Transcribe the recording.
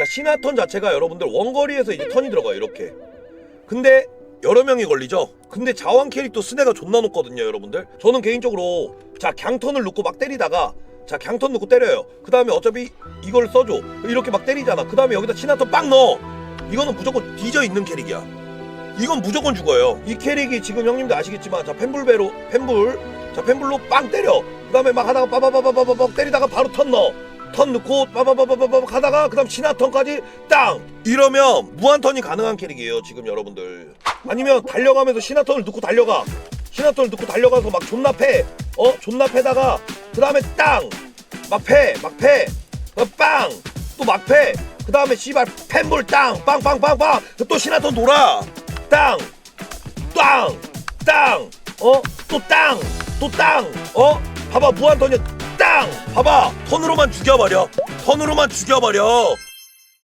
자 신화턴 자체가 여러분들 원거리에서 이제 턴이 들어가요 이렇게. 근데 여러 명이 걸리죠? 근데 자원 캐릭터 스네가 존나 높거든요 여러분들. 저는 개인적으로 자 강턴을 넣고 막 때리다가 자 강턴 넣고 때려요. 그 다음에 어차피 이걸 써줘. 이렇게 막 때리잖아. 그 다음에 여기다 신화턴 빵 넣어. 이거는 무조건 뒤져 있는 캐릭이야. 이건 무조건 죽어요. 이 캐릭이 지금 형님들 아시겠지만 자 펜불배로 펜불. 자 펜불로 빵 때려. 그 다음에 막 하다가 빠바바바바바 때리다가 바로 턴 넣어 턴 넣고 빠바바바바바 가다가 그 다음 신화 턴까지 땅 이러면 무한 턴이 가능한 캐릭이에요 지금 여러분들. 아니면 달려가면서 신화 턴을 넣고 달려가. 신화 턴을 넣고 달려가서 막 존나 패 어? 존나 패다가 그 다음에 땅 막 패 막 패 빵 또 막 패. 그 다음에 씨발 펜불 땅. 빵빵빵빵. 또 신화 턴 돌아. 땅 땅 땅 어 또 땅. 또 땅. 어? 봐봐 무한턴 이 땅! 봐봐 턴으로만 죽여버려. 턴으로만 죽여버려